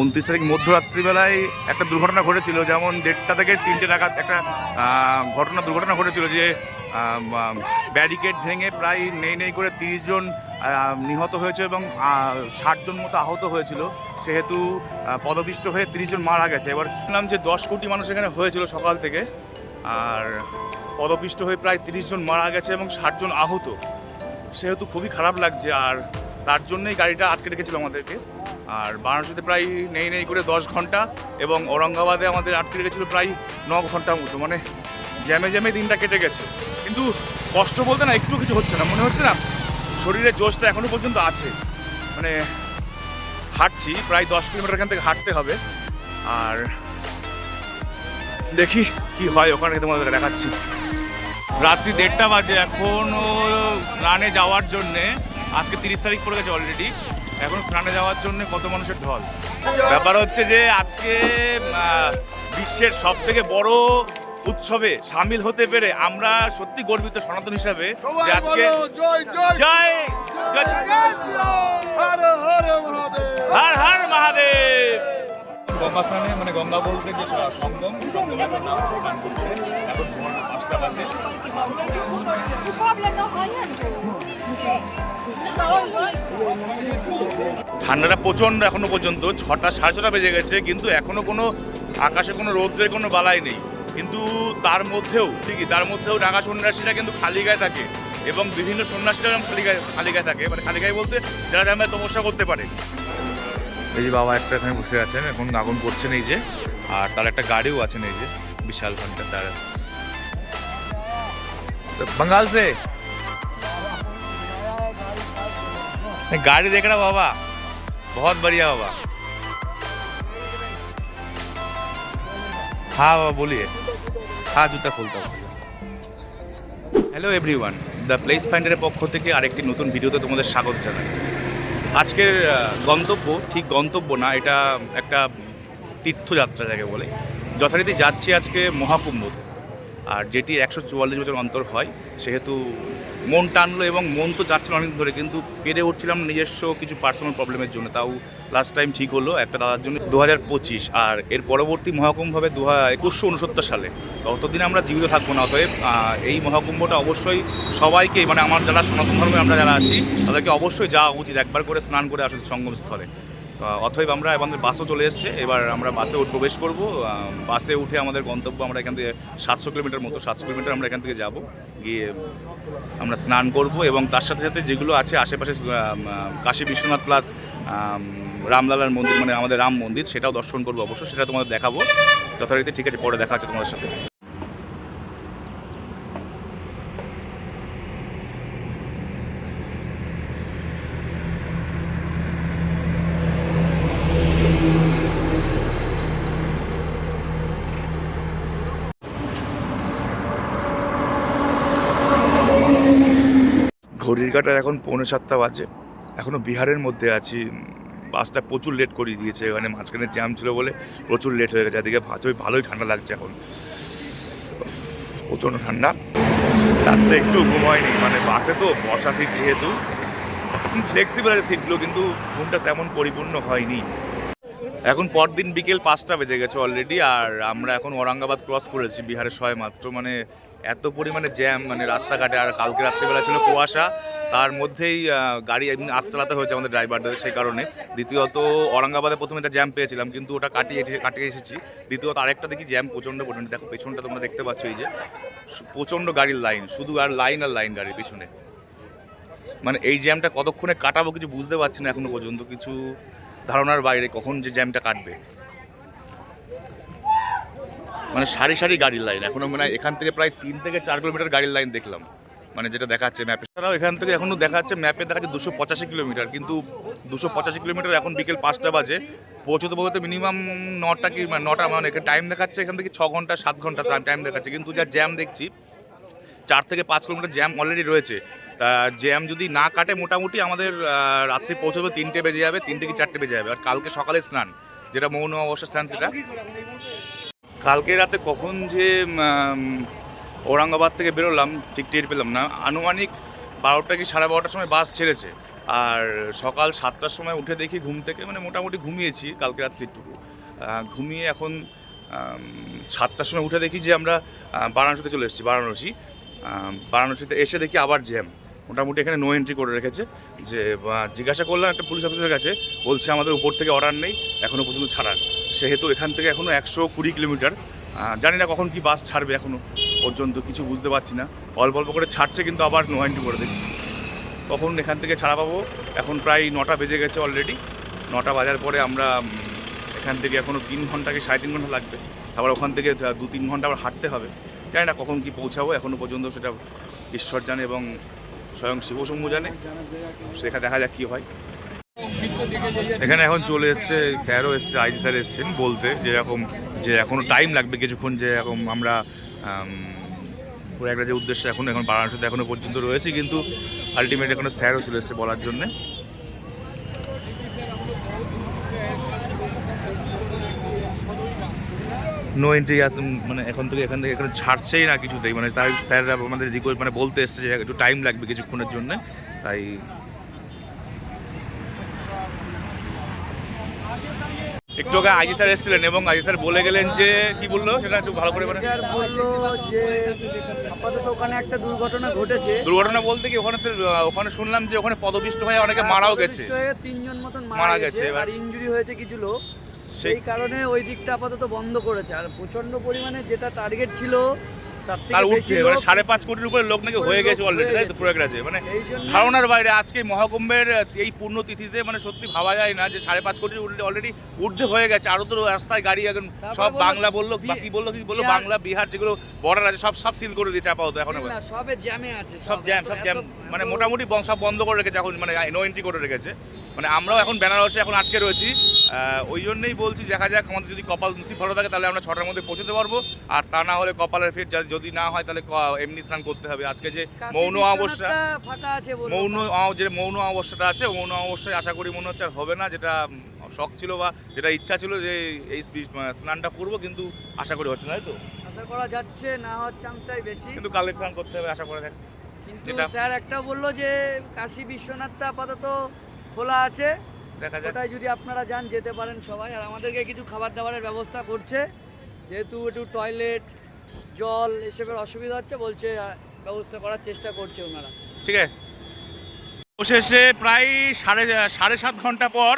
উনত্রিশ তারিখ মধ্যরাত্রিবেলায় একটা দুর্ঘটনা ঘটেছিল, যেমন দেড়টা থেকে তিনটে নাগাদ একটা ঘটনা, দুর্ঘটনা ঘটেছিল যে ব্যারিকেড ভেঙে প্রায় নেই নেই করে তিরিশ জন নিহত হয়েছে এবং ষাটজন মতো আহত হয়েছিল। সেহেতু পদপিষ্ট হয়ে তিরিশ জন মারা গেছে। এবার শুনলাম যে দশ কোটি মানুষ এখানে হয়েছিল সকাল থেকে, আর পদপিষ্ট হয়ে প্রায় তিরিশ জন মারা গেছে এবং ষাটজন আহত। সেহেতু খুবই খারাপ লাগছে, আর তার জন্যই গাড়িটা আটকে রেখেছিল আমাদেরকে। আর বারাণসীতে প্রায় নেই নেই করে দশ ঘণ্টা এবং ঔরঙ্গাবাদে আমাদের আটকে রেখেছিল প্রায় ন ঘণ্টার মতো মানে জ্যামে জ্যামে দিনটা কেটে গেছে। কিন্তু কষ্ট বলতে না, একটু কিছু হচ্ছে না, মনে হচ্ছে না শরীরে জোশটা এখনও পর্যন্ত আছে। মানে হাঁটছি, প্রায় দশ কিলোমিটার এখান থেকে হাঁটতে হবে। আর দেখি কি হয়, ওখানে তোমাদের দেখাচ্ছি। রাত্রি দেড়টা বাজে এখনও স্নানে যাওয়ার জন্যে, আজকে তিরিশ তারিখ পড়ে গেছে অলরেডি এখন স্নানে যাওয়ার জন্য কত মানুষের ঢল। ব্যাপার হচ্ছে যে আজকে বিশ্বের সব থেকে বড় উৎসবে সামিল হতে পেরে আমরা সত্যি গর্বিত সনাতন হিসাবে যে আজকে জয় জয়। জয় জয়- হর হর মহাদেব। হর হর মহাদেব। গঙ্গা স্নানে মানে গঙ্গা বলতে যে সঙ্গম সঙ্গমের নাম ঠান্ডাটা প্রচণ্ড এখনও পর্যন্ত, ছটা সাড়ে ছটা বেজে গেছে, কিন্তু এখনও কোনো, আকাশে কোনো রৌদ্রের কোনো বালাই নেই। কিন্তু তার মধ্যেও, ঠিকই, তার মধ্যেও নাগা সন্ন্যাসীরা কিন্তু খালি গায়ে থাকে এবং বিভিন্ন সন্ন্যাসীরা খালি গায়ে খালি গায়ে থাকে। মানে খালি গায়ে বলতে যারা যেমন তপস্যা করতে পারে। এই যে বাবা একটা এখানে বসে আছেন, এখন আগুন করছেন এই যে, আর তার একটা গাড়িও আছেন এই যে, বিশাল ঘণ্টা তার। बंगाल से नहीं, गाड़ी देख रहा बाबा बहुत बढ़िया बाबा हाँ बाबा बोलिए हाँ জুতা খুলতে হ্যালো এভরিওয়ান দ্য প্লেস ফাইন্ডারের পক্ষ থেকে আরেকটি নতুন ভিডিওতে তোমাদের স্বাগত জানাই আজকের আহ, গন্তব্য ঠিক গন্তব্য না এটা একটা তীর্থযাত্রা যাকে বলে যথারীতি যাচ্ছি আজকে মহাকুম্ভ আর যেটি একশো চুয়াল্লিশ বছর অন্তর হয়, সেহেতু মন টানলো এবং মন তো চাচ্ছিল অনেক ধরে, কিন্তু পেরে উঠছিলাম নিজস্ব কিছু পার্সোনাল প্রবলেমের জন্য। তাও লাস্ট টাইম ঠিক হলো একটা দাদার জন্য দু হাজার পঁচিশ, আর এর পরবর্তী মহাকুম্ভ হবে দু হাজার একুশশো উনসত্তর সালে। ততদিন আমরা জীবিত থাকব না, অতএব এই মহাকুম্ভটা অবশ্যই সবাইকে মানে আমার যারা সনাতন ধর্মে আমরা যারা আছি, তাদেরকে অবশ্যই যাওয়া উচিত, একবার করে স্নান করে আসলে সঙ্গম স্থলে। অতএব আমরা আমাদের বাসও চলে এসছে। এবার আমরা বাসে প্রবেশ করব। বাসে উঠে আমাদের গন্তব্য আমরা এখান থেকে সাতশো কিলোমিটার মতো, সাতশো কিলোমিটার আমরা এখান থেকে যাব। গিয়ে আমরা স্নান করব এবং তার সাথে সাথে যেগুলো আছে আশেপাশে কাশী বিশ্বনাথ প্লাস রামলালার মন্দির মানে আমাদের রাম মন্দির, সেটাও দর্শন করব অবশ্যই সেটা তোমাদের দেখাবো। যথারীতি ঠিক আছে, পরে দেখা হচ্ছে তোমাদের সাথে। ঘড়ির কাটার এখন পৌনে সাতটা বাজে। এখনও বিহারের মধ্যে আছি। বাসটা প্রচুর লেট করিয়ে দিয়েছে। এখানে মাঝখানে জ্যাম ছিল বলে প্রচুর লেট হয়ে গেছে। এদিকে ভালোই ভালোই ঠান্ডা লাগছে এখন। প্রচণ্ড ঠান্ডা। রাত্রে একটু ঘুম হয়নি মানে বাসে তো বর্ষা সিট যেহেতু। ফ্লেক্সিবল সিটগুলো কিন্তু ঘুমটা তেমন পরিপূর্ণ হয়নি। এখন পরদিন বিকেল পাঁচটা বেজে গেছে অলরেডি আর আমরা এখন ঔরঙ্গাবাদ ক্রস করেছি বিহারের সবাই মাত্র। মানে এত পরিমাণে জ্যাম মানে রাস্তাঘাটে, আর কালকে রাত্রেবেলা ছিল কুয়াশা, তার মধ্যেই গাড়ি এমনি আস চালাতে হয়েছে আমাদের ড্রাইভারদের সেই কারণে। দ্বিতীয়ত, ঔরঙ্গাবাদে প্রথমে একটা জ্যাম পেয়েছিলাম, কিন্তু ওটা কাটিয়ে কাটিয়ে এসেছি। দ্বিতীয়ত, আরেকটা দেখি জ্যাম প্রচণ্ড পরিমাণে, দেখো পেছনটা তোমরা দেখতে পাচ্ছ এই যে প্রচণ্ড গাড়ির লাইন, শুধু আর লাইন আর লাইন গাড়ির পিছনে। মানে এই জ্যামটা কতক্ষণে কাটাবো কিছু বুঝতে পারছি না এখনও পর্যন্ত, কিছু ধারণার বাইরে কখন যে জ্যামটা কাটবে। মানে সারি সারি গাড়ির লাইন এখনও মানে এখান থেকে প্রায় তিন থেকে চার কিলোমিটার গাড়ির লাইন দেখলাম। মানে যেটা দেখাচ্ছে ম্যাপে তারাও এখান থেকে এখনও দেখাচ্ছে ম্যাপে দেখাচ্ছে দুশো পঁচাশি কিলোমিটার কিন্তু দুশো পঁচাশি কিলোমিটার এখন বিকেল পাঁচটা বাজে। পৌঁছতে পৌঁছতে মিনিমাম নটা কি মানে নটা মানে টাইম দেখাচ্ছে, এখান থেকে ছ ঘণ্টা, সাত ঘণ্টা টাইম দেখাচ্ছে। কিন্তু যা জ্যাম দেখছি, চার থেকে পাঁচ কিলোমিটার জ্যাম অলরেডি রয়েছে। তা জ্যাম যদি না কাটে, মোটামুটি আমাদের রাত্রি পৌঁছবে তিনটে বেজে যাবে, তিনটে কি চারটে বেজে যাবে। আর কালকে সকালে স্নান, যেটা মৌন অবস্থা স্নান, সেটা। কালকে রাতে কখন যে ঔরঙ্গাবাদ থেকে বেরোলাম, ঠিক টের পেলাম না। আনুমানিক বারোটা কি সাড়ে বারোটার সময় বাস ছেড়েছে। আর সকাল সাতটার সময় উঠে দেখি ঘুম থেকে মানে মোটামুটি ঘুমিয়েছি কালকে রাত্রিটুকু ঘুমিয়ে এখন সাতটার সময় উঠে দেখি যে আমরা বারাণসীতে চলে এসেছি, বারাণসী। বারাণসীতে এসে দেখি আবার জ্যাম। মোটামুটি এখানে নো এন্ট্রি করে রেখেছে। যে জিজ্ঞাসা করলাম একটা পুলিশ অফিসারের কাছে, বলছে আমাদের উপর থেকে অর্ডার নেই এখনও পর্যন্ত ছাড়ার সেহেতু এখান থেকে এখনও একশো কুড়ি কিলোমিটার। জানি না কখন কি বাস ছাড়বে এখনও পর্যন্ত, কিছু বুঝতে পারছি না। অল্প অল্প করে ছাড়ছে কিন্তু আবার নো এন্ট্রি করে দিচ্ছি। কখন এখান থেকে ছাড়া পাবো? এখন প্রায় নটা বেজে গেছে অলরেডি নটা বাজার পরে আমরা এখান থেকে এখনও তিন ঘণ্টা কি সাড়ে তিন ঘণ্টা লাগবে। আবার ওখান থেকে দু তিন ঘণ্টা আবার হাঁটতে হবে। জানি না কখন কি পৌঁছাবো এখনও পর্যন্ত সেটা ঈশ্বর জানে এবং স্বয়ং শিবশম্ভু জানে। সেখানে দেখা যাক কী হয়। এখানে এখন চলে এসছে, স্যারও এসছে, আইজি স্যার এসছেন বলতে, যে এরকম, যে এখনও টাইম লাগবে, কিছুক্ষণ যে এরকম আমরা একটা যে উদ্দেশ্য এখন এখন বারাণসীতে এখনও পর্যন্ত রয়েছে, কিন্তু আলটিমেট এখনও স্যারও চলে এসছে বলার জন্যে। নো এন্ট্রি আস মানে এখন থেকে, এখান থেকে এখানে ছাড়ছেই না কিছুতেই মানে তাই স্যাররা আমাদের রিকোয়েস্ট মানে বলতে এসছে যে একটু টাইম লাগবে কিছুক্ষণের জন্য, তাই একটু আজি স্যার এসেছিলেন এবং আজি স্যার বলে গেলেন যে কি বলল? সেটা একটু ভালো করে মানে স্যার বলল যে আপাতত ওখানে একটা দুর্ঘটনা ঘটেছে। দুর্ঘটনা বলতে কি ওখানে ওখানে শুনলাম যে ওখানে পদপিষ্ট হয়ে অনেকে মারাও গেছে। তিনজন মতন মারা গেছে। আর ইনজুরি হয়েছে কিছু লোক। সেই সেই কারণে ওই দিকটা আপাতত বন্ধ করেছে আর প্রচণ্ড পরিমাণে যেটা টার্গেট ছিল তার উঠছে মানে সাড়ে পাঁচ কোটির উপরে লোক নাকি হয়ে গেছে অলরেডি তাই তো। প্রয়াগরাজে মানে ধারণার বাইরে আজকে মহাকুম্ভের এই পূর্ণ তিথিতে মানে সত্যি ভাবা যায় না যে সাড়ে পাঁচ কোটির অলরেডি হয়ে গেছে। আরও তো রাস্তায় গাড়ি এখন সব বাংলা বলল বাকি বলল কি বলল? বাংলা বিহার যেগুলো বর্ডার আছে সব সব সিল করে দিয়েছে আপাতত এখন সবে জ্যামে আছে সব জ্যাম সব জ্যাম মানে মোটামুটি সব বন্ধ করে রেখেছে এখন মানে নো এন্ট্রি করে রেখেছে। মানে আমরাও এখন বেনারসে এখন আটকে রয়েছি। ওই জন্যই বলছি দেখা যাক আমাদের যদি কপাল নসিব ভালো থাকে তাহলে আমরা ছটার মধ্যে পৌঁছতে পারব। আর তা না হলে কপালের ফিট যদি না হয় তাহলে এমনি স্নান করতে হবে। আজকে যে মৌন অবস্থা মৌন যে মৌন অবস্থাটা আছে মৌন অবস্থায় আশা করি মনে হচ্ছে আর হবে না যেটা শখ ছিল বা যেটা ইচ্ছা ছিল যে এই স্নানটা করব কিন্তু আশা করি হচ্ছে না তাই তো? আশা করা যাচ্ছে না হওয়ার চান্সটাই বেশি। কিন্তু কালকে স্নান করতে হবে আশা করা দেখ কিন্তু স্যার একটা বলল যে কাশী বিশ্বনাথটা আপাতত খোলা আছে। দেখা যাক। ওটাই যদি আপনারা যান যেতে পারেন সবাই। আর আমাদেরকে কিছু খাবার দাবারের ব্যবস্থা করছে। যেহেতু একটু টয়লেট জল এসবের অসুবিধা হচ্ছে বলছে ব্যবস্থা করার চেষ্টা করছে ওনারা। ঠিক আছে। অবশেষে প্রায় সাড়ে সাড়ে সাত ঘণ্টা পর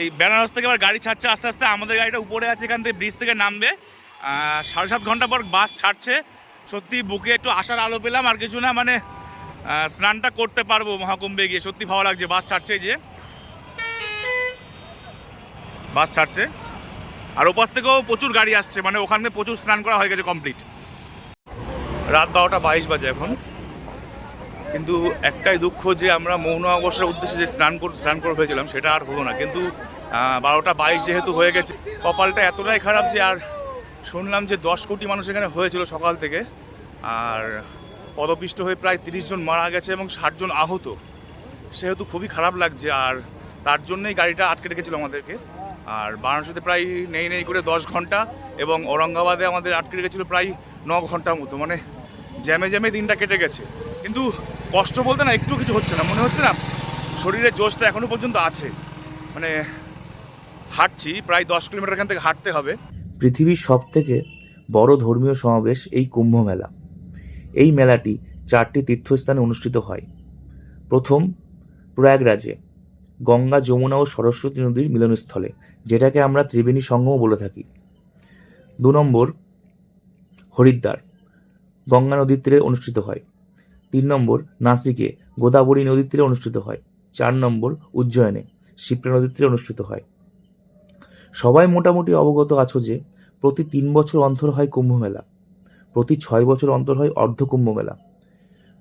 এই বেনারস থেকে আবার গাড়ি ছাড়ছে। আস্তে আস্তে আমাদের গাড়িটা উপরে আছে এখান থেকে ব্রিজ থেকে নামবে। সাড়ে সাত ঘণ্টা পর বাস ছাড়ছে। সত্যি বুকে একটু আশার আলো পেলাম আর কিছু না মানে স্নানটা করতে পারব মহাকুম্ভে গিয়ে। সত্যি ভালো লাগছে বাস ছাড়ছে যে। বাস ছাড়ছে। আর ওপাশ থেকেও প্রচুর গাড়ি আসছে মানে ওখানে প্রচুর স্নান করা হয়ে গেছে কমপ্লিট রাত বারোটা বাইশ বাজে এখন। কিন্তু একটাই দুঃখ যে আমরা মৌন অবসরের উদ্দেশ্যে যে স্নান কর, স্নান করে হয়েছিলাম সেটা আর হলো না। কিন্তু বারোটা বাইশ যেহেতু হয়ে গেছে, কপালটা এতটাই খারাপ যে আর শুনলাম যে দশ কোটি মানুষ এখানে হয়েছিল সকাল থেকে। আর পদপিষ্ট হয়ে প্রায় তিরিশ জন মারা গেছে এবং ষাট জন আহত। সেহেতু খুবই খারাপ লাগছে, আর তার জন্যই গাড়িটা আটকে রেখেছিল আমাদেরকে। আর বারাণসীতে প্রায় নেই নেই করে দশ ঘণ্টা এবং ঔরঙ্গাবাদে আমাদের আটকে রেখেছিল প্রায় ন ঘণ্টার মতো। মানে জ্যামে জ্যামে দিনটা কেটে গেছে। কিন্তু কষ্ট বলতে না, একটু কিছু হচ্ছে না। মনে হচ্ছে না শরীরের জোশটা এখনও পর্যন্ত আছে। মানে হাঁটছি, প্রায় দশ কিলোমিটার এখান থেকে হাঁটতে হবে। পৃথিবীর সবথেকে বড় ধর্মীয় সমাবেশ এই কুম্ভ মেলা। এই মেলাটি চারটি তীর্থস্থানে অনুষ্ঠিত হয়। প্রথম প্রয়াগরাজে গঙ্গা, যমুনা ও সরস্বতী নদীর মিলনস্থলে, যেটাকে আমরা ত্রিবেণী সঙ্গমও বলে থাকি। দু নম্বর, হরিদ্বার। গঙ্গা নদীর তীরে অনুষ্ঠিত হয়। তিন নম্বর, নাসিকে। গোদাবরী নদীর তীরে অনুষ্ঠিত হয়। চার নম্বর, উজ্জয়নে। শিপ্রা নদীর তীরে অনুষ্ঠিত হয়। সবাই মোটামুটি অবগত আছো যে, প্রতি তিন বছর অন্তর হয় কুম্ভ মেলা। প্রতি ছয় বছর অন্তর হয় অর্ধ কুম্ভ মেলা।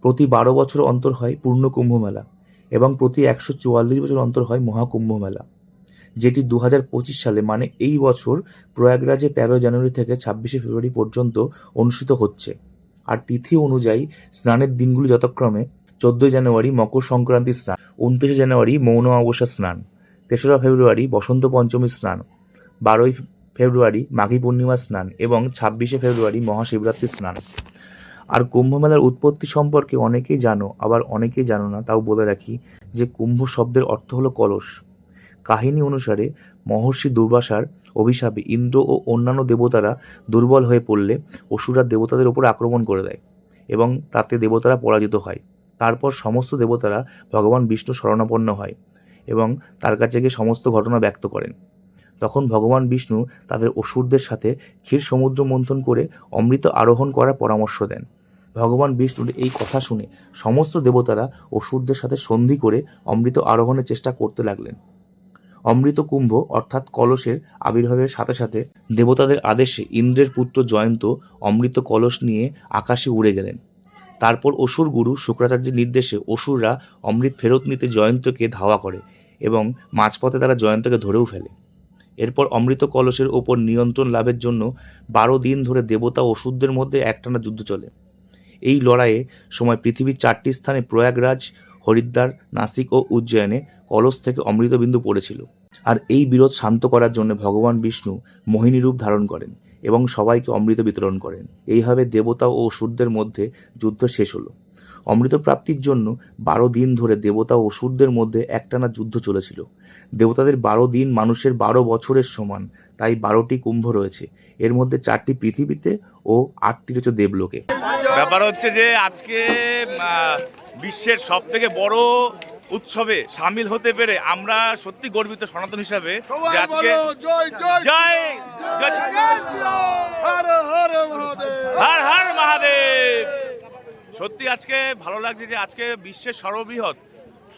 প্রতি বারো বছর অন্তর হয় পূর্ণ কুম্ভ মেলা। এবং প্রতি একশো চুয়াল্লিশ বছর অন্তর হয় মহাকুম্ভ মেলা, যেটি দু হাজার পঁচিশ সালে মানে এই বছর প্রয়াগরাজে তেরো জানুয়ারি থেকে ছাব্বিশে ফেব্রুয়ারি পর্যন্ত অনুষ্ঠিত হচ্ছে। আর তিথি অনুযায়ী স্নানের দিনগুলি যথাক্রমে চোদ্দোই জানুয়ারি মকর সংক্রান্তি স্নান, উনত্রিশে জানুয়ারি মৌন অমাবস্যা স্নান, তেসরা ফেব্রুয়ারি বসন্ত পঞ্চমী স্নান, বারোই ফেব্রুয়ারি মাঘী পূর্ণিমা স্নান এবং ছাব্বিশে ফেব্রুয়ারি মহাশিবরাত্রি স্নান। আর কুম্ভ মেলার উৎপত্তি সম্পর্কে অনেকেই জানো, আবার অনেকেই জানো না, তাও বলে রাখি যে কুম্ভ শব্দের অর্থ হলো কলস। কাহিনী অনুসারে মহর্ষি দুর্বাসার অভিশাপে ইন্দ্র ও অন্যান্য দেবতারা দুর্বল হয়ে পড়লে অসুররা দেবতাদের ওপর আক্রমণ করে দেয় এবং তাতে দেবতারা পরাজিত হয়। তারপর সমস্ত দেবতারা ভগবান বিষ্ণু শরণাপন্ন হয় এবং তার কাছে গিয়ে সমস্ত ঘটনা ব্যক্ত করেন। তখন ভগবান বিষ্ণু তাদের অসুরদের সাথে ক্ষীর সমুদ্র মন্থন করে অমৃত আরোহণ করার পরামর্শ দেন। ভগবান বিষ্ণুর এই কথা শুনে সমস্ত দেবতারা অসুরদের সাথে সন্ধি করে অমৃত আরোহণের চেষ্টা করতে লাগলেন। অমৃত কুম্ভ অর্থাৎ কলসের আবির্ভাবের সাথে সাথে দেবতাদের আদেশে ইন্দ্রের পুত্র জয়ন্ত অমৃত কলস নিয়ে আকাশে উড়ে গেলেন। তারপর অসুর গুরু শুক্রাচার্যের নির্দেশে অসুররা অমৃত ফেরত নিতে জয়ন্তকে ধাওয়া করে এবং মাঝপথে তারা জয়ন্তকে ধরেও ফেলে। এরপর অমৃত কলসের ওপর নিয়ন্ত্রণ লাভের জন্য বারো দিন ধরে দেবতা অসুরদের মধ্যে একটানা যুদ্ধ চলে। এই লড়াইয়ে সময় পৃথিবীর চারটি স্থানে প্রয়াগরাজ, হরিদ্বার, নাসিক ও উজ্জয়নে কলস থেকে অমৃতবিন্দু পড়েছিল। আর এই বিরোধ শান্ত করার জন্য ভগবান বিষ্ণু মোহিনী রূপ ধারণ করেন এবং সবাইকে অমৃত বিতরণ করেন। এইভাবে দেবতা ও অসুরদের মধ্যে যুদ্ধ শেষ হলো। অমৃত প্রাপ্তির জন্য বারো দিন ধরে দেবতা ও অসুরদের মধ্যে একটানা যুদ্ধ চলেছিল। দেবতাদের বারো দিন মানুষের বারো বছরের সমান তাই বারোটি কুম্ভ রয়েছে। এর মধ্যে চারটি পৃথিবীতে ও আটটি রয়েছে দেবলোকে। ব্যাপার হচ্ছে যে আজকে বিশ্বের সব থেকে বড় উৎসবে সামিল হতে পেরে আমরা সত্যি গর্বিত সনাতন হিসাবে আজকে জয় জয় জয় জয় হর হর মহাদেব। হর হর মহাদেব। সত্যি আজকে ভালো লাগছে যে আজকে বিশ্বের সর্ববৃহৎ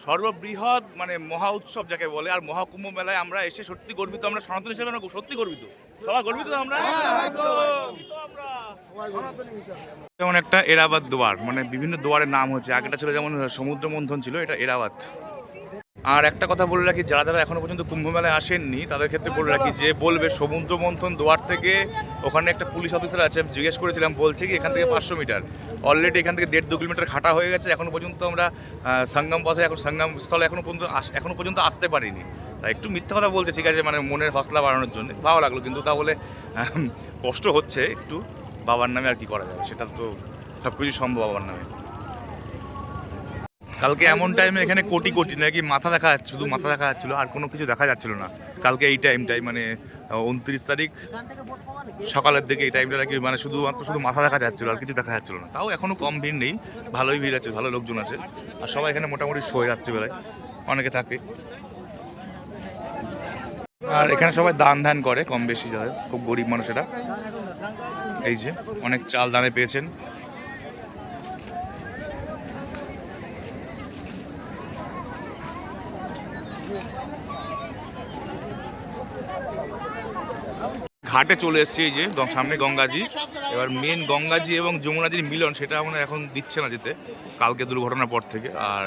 সর্ববৃহৎ মানে মহা উৎসব যাকে বলে, আর মহাকুম্ভ মেলায় আমরা এসে সত্যি গর্বিত, আমরা সনাতন হিসেবে আমরা সত্যি গর্বিত। সবাই গর্বিত আমরা? যেমন একটা এরাবাদ দোয়ার মানে বিভিন্ন দোয়ারের নাম হচ্ছে, আগেটা ছিল যেমন সমুদ্র মন্থন ছিল, এটা এরাবাদ। আর একটা কথা বলে রাখি যারা যারা এখনও পর্যন্ত কুম্ভ মেলায় আসেননি তাদের ক্ষেত্রে বলে রাখি যে বলবে সমুদ্র মন্থন দুয়ার থেকে ওখানে একটা পুলিশ অফিসার আছে জিজ্ঞেস করেছিলাম বলছে কি এখান থেকে পাঁচশো মিটার। অলরেডি এখান থেকে দেড় দু কিলোমিটার খাটা হয়ে গেছে এখনও পর্যন্ত আমরা সঙ্গম পথে এখন সঙ্গম স্থলে এখনও পর্যন্ত এখনও পর্যন্ত আসতে পারিনি। তাই একটু মিথ্যা কথা বলছে ঠিক আছে মানে মনের হসলা বাড়ানোর জন্য। ভালো লাগল কিন্তু তাহলে আহ, কষ্ট হচ্ছে একটু বাবার নামে আর কি করা যাবে সেটা তো সব কিছু সম্ভব বাবার নামে। কালকে এমন টাইমে এখানে কোটি কোটি, নাকি মাথা দেখা যাচ্ছে, শুধু মাথা দেখা যাচ্ছিল, আর কোনো কিছু দেখা যাচ্ছিল না। কালকে এই টাইমটাই মানে উনত্রিশ তারিখ, সকালের দিকে এই টাইমটা নাকি মানে শুধুমাত্র শুধু মাথা দেখা যাচ্ছিল, আর কিছু দেখা যাচ্ছিল না। তাও এখনও কম ভিড় নেই, ভালোই ভিড় আছে, ভালো লোকজন আছে। আর সবাই এখানে মোটামুটি শোয় রাত্রিবেলায়, অনেকে থাকে। আর এখানে সবাই দান ধ্যান করে, কম বেশি যাদের, খুব গরিব মানুষেরা। এই যে, অনেক চাল দানে পেয়েছেন। ঘাটে চলে এসেছি এই যে সামনে গঙ্গাজি। এবার মেন গঙ্গাজি এবং যমুনাজির মিলন সেটা আমরা এখন দিচ্ছে না যেতে। কালকে দুর্ঘটনার পর থেকে। আর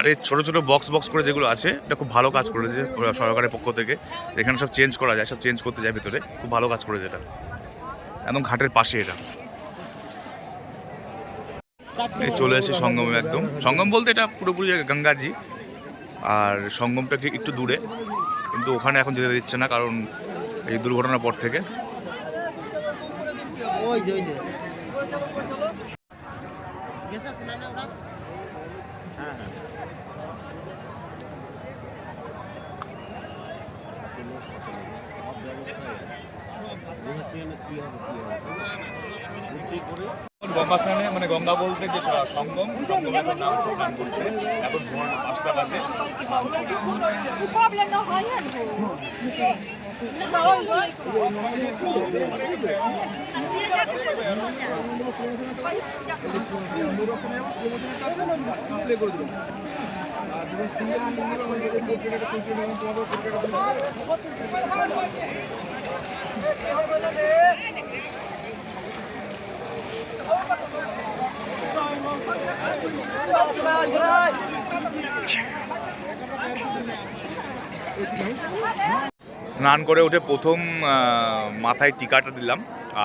আরে, ছোট ছোট বক্স বক্স করে যেগুলো আছে, এটা খুব ভালো কাজ করেছে সরকারের পক্ষ থেকে। এখানে সব চেঞ্জ করা যায়, সব চেঞ্জ করতে যায় ভিতরে। খুব ভালো কাজ করেছে এটা। একদম ঘাটের পাশে এটা। এই চলে এসে সঙ্গমে একদম। সঙ্গম বলতে এটা পুরোপুরি গঙ্গাজি। আর সঙ্গমটা একটু দূরে। কিন্তু ওখানে এখন যেতে দিচ্ছে না কারণ এই দুর্ঘটনার পর থেকে। ওই যে ওই যে। গেছে সিনাই না ওটা গঙ্গা স্নানে মানে গঙ্গা বলতে যে সঙ্গম সঙ্গম নাম হচ্ছে স্নান করতে। এখন ভোর পাঁচটা বাজে। Du স্নান করে উঠে প্রথম মাথায় টিকাটা দিলাম।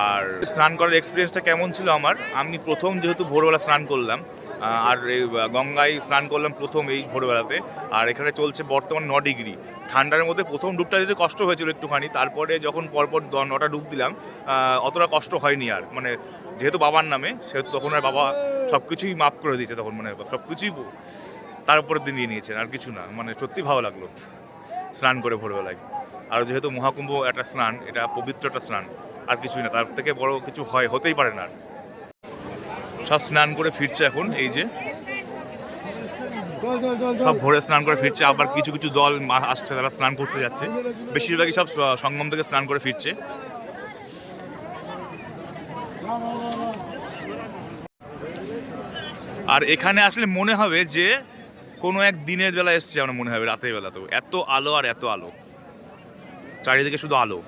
আর স্নান করার এক্সপিরিয়েন্সটা কেমন ছিল আমার? আমি প্রথম যেহেতু ভোরবেলা স্নান করলাম আর গঙ্গায় স্নান করলাম প্রথম এই ভোরবেলাতে। আর এখানে চলছে বর্তমান ন ডিগ্রি। ঠান্ডার মধ্যে প্রথম ডুবটা দিতে কষ্ট হয়েছিল একটুখানি, তারপরে যখন পরপর নটা ডুব দিলাম অতটা কষ্ট হয়নি আর। মানে যেহেতু বাবার নামে, সেহেতু তখন আর বাবা সব কিছুই মাফ করে দিয়েছে তখন মানে সব কিছুই তার উপরে দিয়ে নিয়ে নিয়েছেন, আর কিছু না। মানে সত্যি ভালো লাগল স্নান করে ভোরবেলায়। আর যেহেতু মহাকুম্ভ একটা স্নান, এটা পবিত্র একটা স্নান, আর কিছুই না। তার থেকে বড় কিছু হয়, হতেই পারে না আর। সব স্নান করে ফিরছে এখন, এই যে। সব ভোরে স্নান করে ফিরছে, আবার কিছু কিছু দল আসছে, তারা স্নান করতে যাচ্ছে। বেশিরভাগই সব সঙ্গম থেকে স্নান করে ফিরছে। আর এখানে আসলে মনে হবে যে, কোনো এক দিনের বেলা এসছে, আমার মনে হবে, রাতের বেলা তো। এত আলো আর এত আলো। চারিদিকে শুধু আলো।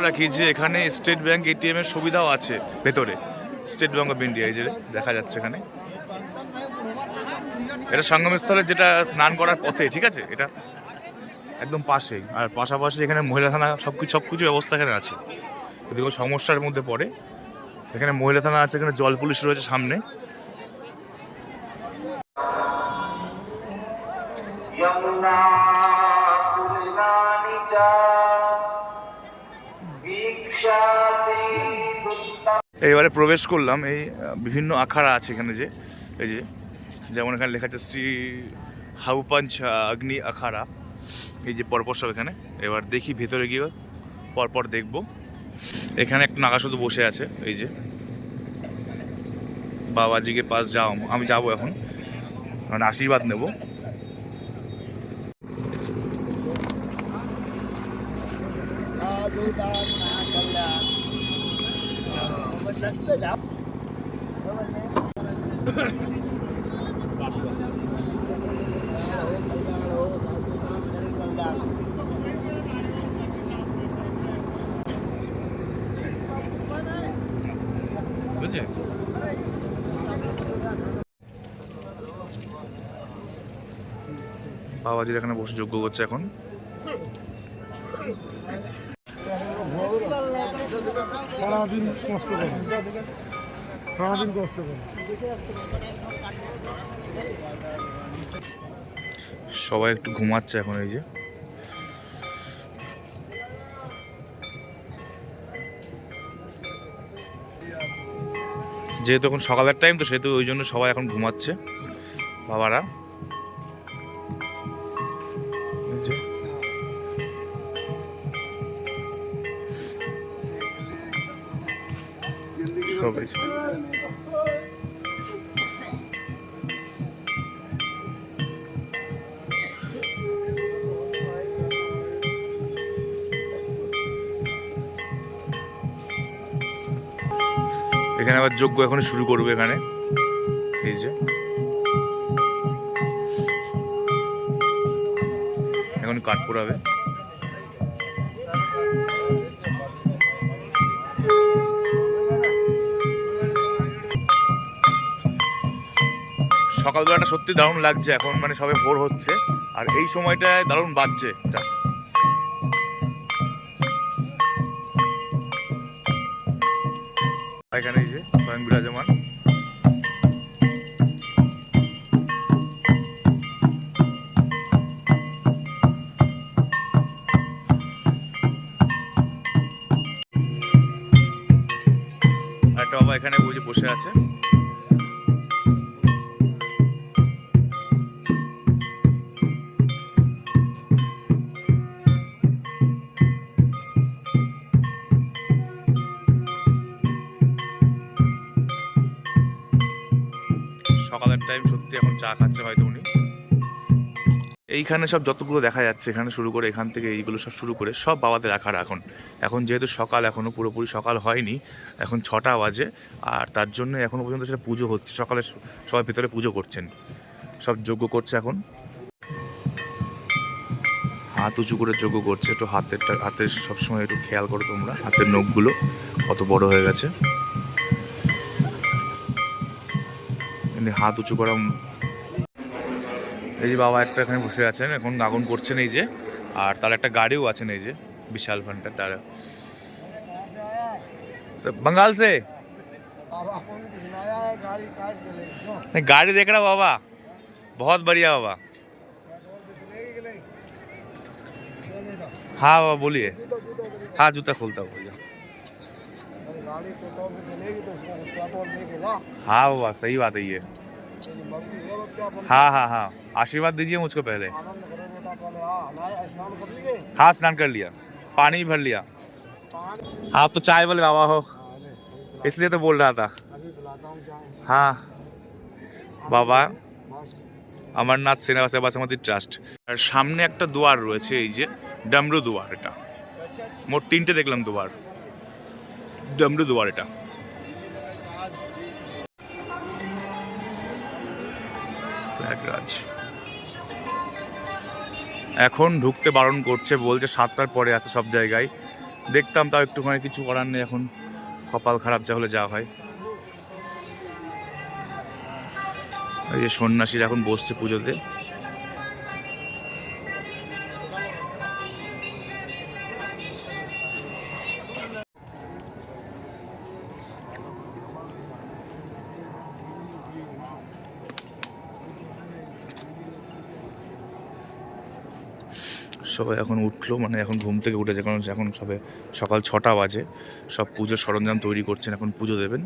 বলে রাখি যে এখানে স্টেট ব্যাংক এটিএমের সুবিধাও আছে ভেতরে। স্টেট ব্যাঙ্ক অফ ইন্ডিয়া, এই যে দেখা যাচ্ছে এখানে। এটা সঙ্গমস্থলে যেটা স্নান করার পথে, ঠিক আছে? এটা একদম পাশেই। আর পাশাপাশি এখানে মহিলা থানা সব কিছু সব কিছু ব্যবস্থা এখানে আছে। যদি কোনো সমস্যার মধ্যে পড়ে। এখানে মহিলা থানা আছে, এখানে জল পুলিশ রয়েছে সামনে। এবারে প্রবেশ করলাম, এই বিভিন্ন আখাড়া আছে এখানে যে, এই যে, যেমন এখানে লেখা আছে শ্রী হাউপাঞ্চ অগ্নি আখাড়া, এই যে পরপর সব এখানে। এবার দেখি ভেতরে গিয়ে পরপর দেখব। এখানে একটা নাগা শুধু বসে আছে, এই যে। বাবাজিকে পাশ যাও, আমি যাব এখন। কারণ আশীর্বাদ নেব। দাদা বাবাজির এখানে বসে যোগ্য করছে এখন। সারাদিন কষ্ট করে। সারাদিন কষ্ট করে। সবাই একটু ঘুমাচ্ছে এখন এই যে। যেহেতু এখন সকালের টাইম তো সেহেতু ওই জন্য সবাই এখন ঘুমাচ্ছে, বাবারা। এখানে আবার যজ্ঞ এখন শুরু করবে এখানে। এই যে। এখন কাঠ পোড়াবে। সকালবেলাটা সত্যি দারুণ লাগছে, এখন মানে সবে ভোর হচ্ছে, আর এই সময়টায় দারুণ বাজছে এখানে এই যে স্বয়ং বিরাজমান। চা খাচ্ছে হয়তো উনি। এইখানে সব যতগুলো দেখা যাচ্ছে, এখানে শুরু করে এখান থেকে এইগুলো সব শুরু করে সব বাবাতে রাখার এখন। এখন যেহেতু সকাল এখনও পুরোপুরি সকাল হয়নি, এখন ছটা বাজে, আর তার জন্য এখনও পর্যন্ত সেটা পুজো হচ্ছে। সকালে সবাই ভিতরে পুজো করছেন। সব যজ্ঞ করছে এখন। হাত উঁচু করে যজ্ঞ করছে, একটু হাতেরটা হাতের সবসময় একটু খেয়াল করো তোমরা, হাতের নখগুলো কত বড় হয়ে গেছে। হাত উঁচু করা এই যে বাবা একটা এখানে বসে আছেন এখন আগুন করছেন এই যে আর তার একটা গাড়িও আছেন এই যে বিশাল ফান্ডার তার सब बंगाल से नहीं गाड़ी देख रहा बाबा बहुत बढ़िया बाबा हाँ बाबा बोलिए हाँ जूता खोलता हूँ भैया गाड़ी पेट्रोल से चलेगी तो उसको पेट्रोल देखेगा हाँ बाबा सही बात है ये मम्मी वो बच्चा अपन हाँ हाँ हाँ आशीर्वाद दीजिए मुझको पहले आनंद करे बेटा पहले हाँ हमारे स्नान कर लिए हाँ स्नान कर लिया पानी भी भर लिया पानी आप तो चाय वाले बाबा हो हाँ, ले, इसलिए तो बोल रहा था अभी बुलाता हूँ चाय হ্যাঁ বাবা बस অমরনাথ সিনেমা সেবা সমিতি ট্রাস্ট আর সামনে একটা দুয়ার রয়েছে এই যে ডামরু দুয়ার এটা মোট তিনটে দেখলাম দুয়ার ডামরু দুয়ার এটা প্রয়াগরাজ এখন ঢুকতে বারণ করছে, বলছে সাতটার পরে আছে সব জায়গায়। দেখতাম তাও একটুখানি কিছু করার নেই, এখন কপাল খারাপ যা হলে যা হয়। এই যে সন্ন্যাসীরা এখন বসছে পুজোতে। সবাই এখন উঠল মানে এখন ঘুম থেকে উঠেছে, কারণ এখন সবে সকাল ছটা বাজে। সব পুজোর সরঞ্জাম তৈরি করছেন, এখন পুজো দেবেন।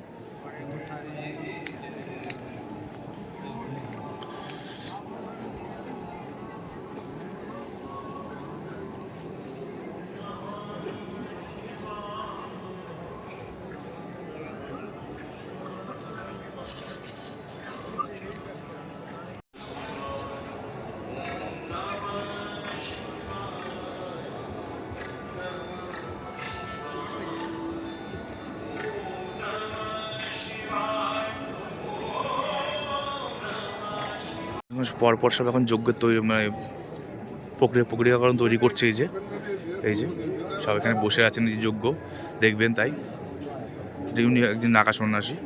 পরপর সব এখন যজ্ঞের তৈরি মানে প্রক্রিয়া প্রক্রিয়াকরণ তৈরি করছে এই যে এই যে, সব এখানে বসে আছেন এই যজ্ঞ, দেখবেন তাই। উনি একদিন নাকা সন্ন্যাসী।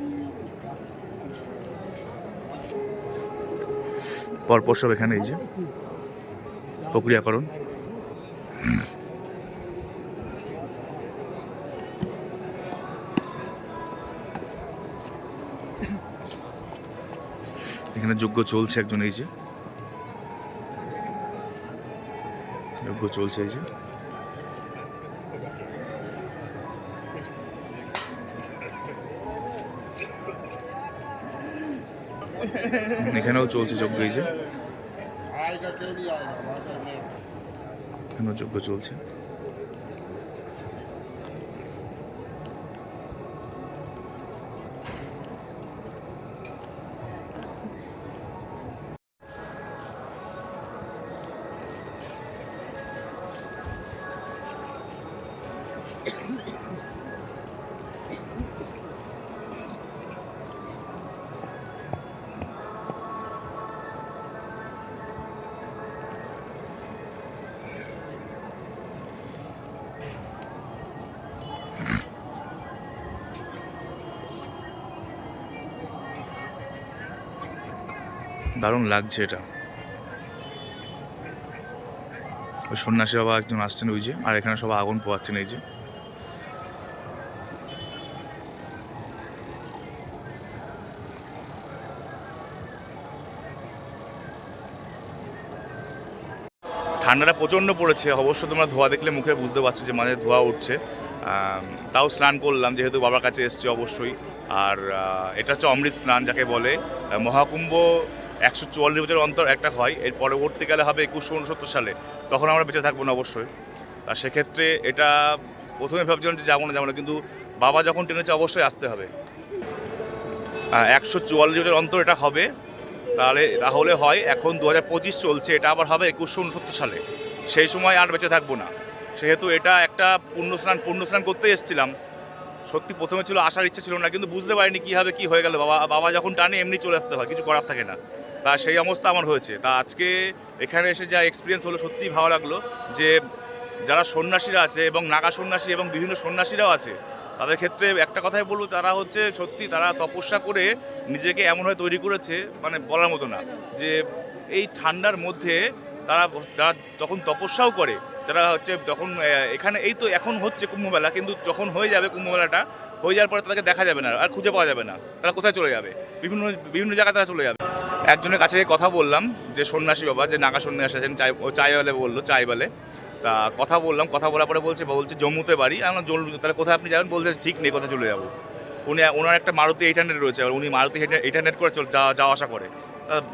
পরপর সব এখানে এই যে, প্রক্রিয়াকরণ। এখানে যজ্ঞ চলছে একজন, এই যে। যজ্ঞ চলছে, এই যে। এখানেও চলছে যজ্ঞ, এই যে। এখানেও যজ্ঞ চলছে। দারুণ লাগছে এটা। ওই সন্ন্যাসী বাবা একজন আসছেন ওই যে, আর এখানে সব আগুন পোয়াচ্ছেন এই যে। ঠান্ডাটা প্রচণ্ড পড়েছে, অবশ্য তোমরা ধোয়া দেখলে মুখে বুঝতে পারছ যে মাঝে ধোয়া উঠছে। তাও স্নান করলাম, যেহেতু বাবার কাছে এসছি অবশ্যই। আর এটা হচ্ছে অমৃত স্নান যাকে বলে মহাকুম্ভ একশো চুয়াল্লিশ বছর অন্তর একটা হয়, এর পরবর্তীকালে হবে একুশশো উনসত্তর সালে। তখন আমরা বেঁচে থাকব না অবশ্যই। আর সেক্ষেত্রে এটা প্রথমে ভাবছিলাম যে যাব না যাব না, কিন্তু বাবা যখন টেনেছে অবশ্যই আসতে হবে। একশো চুয়াল্লিশ বছর অন্তর এটা হবে। তাহলে তাহলে হয় এখন দু পঁচিশ চলছে, এটা আবার হবে একুশশো উনসত্তর সালে। সেই সময় আর বেঁচে থাকব না। সেহেতু এটা একটা পুণ্য স্নান পুণ্য স্নান করতে এসেছিলাম। সত্যি প্রথমে ছিল, আসার ইচ্ছে ছিল না, কিন্তু বুঝতে পারিনি কী হবে, কী হয়ে গেল। বাবা বাবা যখন টানে, এমনি চলে আসতে হয়, কিছু করার থাকে না। তা সেই অবস্থা আমার হয়েছে। তা আজকে এখানে এসে যা এক্সপিরিয়েন্স হলো সত্যিই ভালো লাগল যে যারা সন্ন্যাসীরা আছে এবং নাগা সন্ন্যাসী এবং বিভিন্ন সন্ন্যাসীরাও আছে, তাদের ক্ষেত্রে একটা কথাই বলব, তারা হচ্ছে সত্যি তারা তপস্যা করে নিজেকে এমনভাবে তৈরি করেছে মানে বলার মতো না, যে এই ঠান্ডার মধ্যে তারা তারা তখন তপস্যাও করে তারা হচ্ছে তখন এখানে এই তো এখন হচ্ছে কুম্ভমেলা কিন্তু যখন হয়ে যাবে কুম্ভমেলাটা হয়ে যাওয়ার পরে তাদেরকে দেখা যাবে না আর খুঁজে পাওয়া যাবে না। তারা কোথায় চলে যাবে? বিভিন্ন বিভিন্ন জায়গায় তারা চলে যাবে। একজনের কাছে কথা বললাম যে সন্ন্যাসী বাবা যে নাগা সন্ন্যাসী আছেন চাই চাইওয়ালে বলল চাইওয়ালে। তা কথা বললাম কথা বলার পরে বলছে বলছে জম্মুতে বাড়ি আমি বললাম, জম্মু তাহলে কোথায় আপনি যাবেন? বলছে ঠিক নেই কোথায় চলে যাব? উনি ওনার একটা মারুতি এইট হান্ড্রেড রয়েছে আর উনি মারুতি এইট হান্ড্রেড করে চল যাওয়া আসা করে।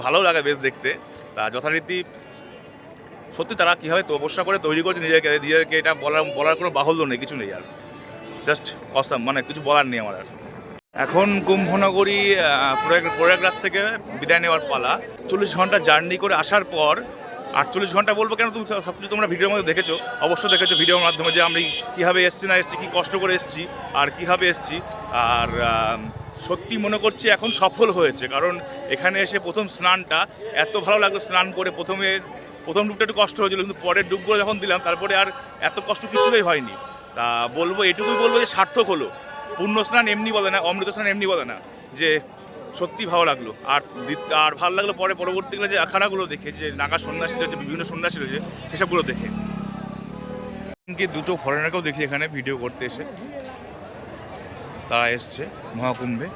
ভালো লাগে বেশ দেখতে। তা যথারীতি সত্যি তারা কীভাবে তপস্যা করে তৈরি করছে নিজেকে নিজেকে এটা বলার বলার কোনো বাহুল্য নেই, কিছু নেই আর। জাস্ট অসাম মানে কিছু বলার নেই আমার আর। এখন কুম্ভনগরী প্রয়াগরাজ থেকে বিদায় নেওয়ার পালা। চল্লিশ ঘণ্টা জার্নি করে আসার পর, আটচল্লিশ ঘণ্টা বলব কেন তুমি সব কিছু তোমরা ভিডিওর মধ্যে দেখেছ? অবশ্যই দেখেছ ভিডিওর মাধ্যমে যে আমি কীভাবে এসছি না এসছি, কী কষ্ট করে এসছি, আর কীভাবে এসছি। আর সত্যি মনে করছি এখন সফল হয়েছে, কারণ এখানে এসে প্রথম স্নানটা, এত ভালো লাগল স্নান করে প্রথমে প্রথম ডুবটা একটু কষ্ট হয়েছিল, কিন্তু পরের ডুবগুলো যখন দিলাম, তারপরে আর এত কষ্ট কিছুতেই হয়নি। তা বলব, এটুকুই বলব যে সার্থক হলো। পূর্ণ স্নান এমনি বলে না অমৃত স্নান এমনি বলে না, যে সত্যি ভালো লাগল। আর আর ভালো লাগল পরে পরবর্তীকালে যে আখাড়াগুলো দেখে, যে নাগা সন্ন্যাসী রয়েছে, বিভিন্ন সন্ন্যাসী রয়েছে, সেসবগুলো দেখে। কি দুটো ফরেনারকেও দেখি এখানে ভিডিও করতে এসে। তারা এসছে মহাকুম্ভে।